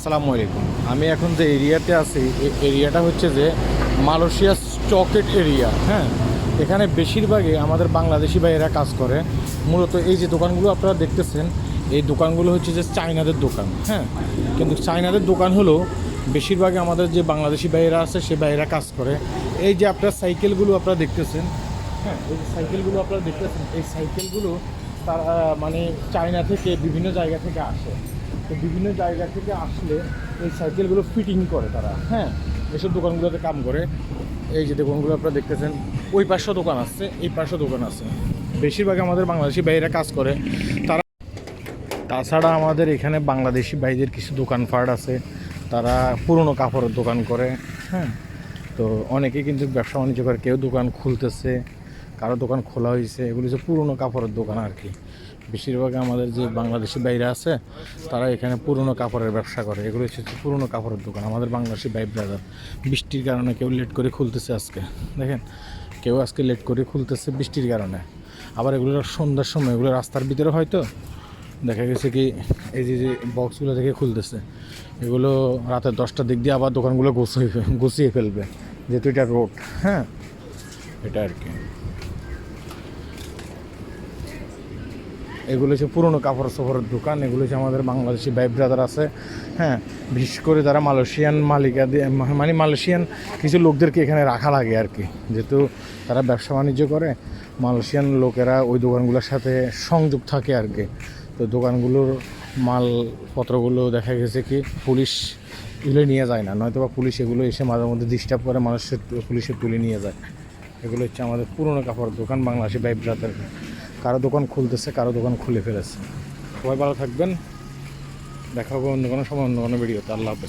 আসসালামু আলাইকুম। আমি এখন যে এরিয়াতে আছি এই এরিয়াটা হচ্ছে যে মালয়েশিয়া স্টকেট এরিয়া হ্যাঁ? এখানে বেশিরভাগই আমাদের বাংলাদেশি ভাইয়েরা কাজ করে। মূলত এই যে দোকানগুলো আপনারা দেখতেছেন, এই দোকানগুলো হচ্ছে যে চাইনাদের দোকান হ্যাঁ? কিন্তু চাইনাদের দোকান হলো বেশিরভাগই আমাদের যে বাংলাদেশি ভাইয়েরা আছে, সে ভাইয়েরা কাজ করে। এই যে আপনার সাইকেলগুলো আপনারা দেখতেছেন হ্যাঁ? এই যে সাইকেলগুলো আপনারা দেখতেছেন, এই সাইকেলগুলো তারা মানে চায়না থেকে বিভিন্ন জায়গা থেকে আসে। তো বিভিন্ন জায়গা থেকে আসলে এই সাইকেলগুলো ফিটিং করে তারা হ্যাঁ? এসব দোকানগুলোতে কাম করে। এই যে দোকানগুলো আপনারা দেখতেছেন, ওই পাশেও দোকান আছে, এই পাশেও দোকান আছে। বেশিরভাগ আমাদের বাংলাদেশি ভাইয়েরা কাজ করে। তারা তাছাড়া আমাদের এখানে বাংলাদেশি ভাইদের কিছু দোকানপাট আছে। তারা পুরনো কাপড়ের দোকান করে হ্যাঁ? তো অনেকে কিন্তু ব্যবসা বাণিজ্য করে, কেউ দোকান খুলতেছে, কারও দোকান খোলা হয়েছে, এগুলো হচ্ছে পুরনো কাপড়ের দোকান আর কি। বেশিরভাগ আমাদের যে বাংলাদেশি বাইরে আছে, তারা এখানে পুরনো কাপড়ের ব্যবসা করে। এগুলো হচ্ছে পুরনো কাপড়ের দোকান। আমাদের বাংলাদেশি ভাই ব্রাদার, বৃষ্টির কারণে কেউ লেট করে খুলতেছে আজকে। দেখেন, কেউ আজকে লেট করে খুলতেছে বৃষ্টির কারণে। আবার এগুলো সন্ধ্যার সময়, এগুলো রাস্তার ভিতরে হয়তো দেখা গেছে কি, এই যে যে বক্সগুলো থেকে খুলতেছে, এগুলো রাতের দশটার দিক দিয়ে আবার দোকানগুলো গুছিয়ে গুছিয়ে ফেলবে। যেহেতু এটা রোড হ্যাঁ? এটা আর কি। এগুলো হচ্ছে পুরনো কাপড় সাপড়ের দোকান, এগুলো হচ্ছে আমাদের বাংলাদেশি ভাই ব্রাদার আছে। হ্যাঁ বিশেষ করে যারা মালয়েশিয়ান মালিকা মানে মালয়েশিয়ান কিছু লোকদেরকে এখানে রাখা লাগে আর কি। যেহেতু তারা ব্যবসা বাণিজ্য করে, মালয়েশিয়ান লোকেরা ওই দোকানগুলোর সাথে সংযোগ থাকে আর কি। তো দোকানগুলোর মালপত্রগুলো দেখা গেছে কি, পুলিশ তুলে নিয়ে যায় না নয়তো বা পুলিশ এগুলো এসে মাঝে মধ্যে ডিস্টার্ব করে, মানুষের পুলিশে তুলে নিয়ে যায়। এগুলো হচ্ছে আমাদের পুরনো কাপড় দোকান, বাংলাদেশি ভাই ব্রাদার। কারও দোকান খুলতেছে, কারও দোকান খুলে ফেলেছে। সবাই ভালো থাকবেন। দেখা হবে অন্য কোনো সময়, অন্য কোনো ভিডিওতে। আল্লাহ হাফেজ।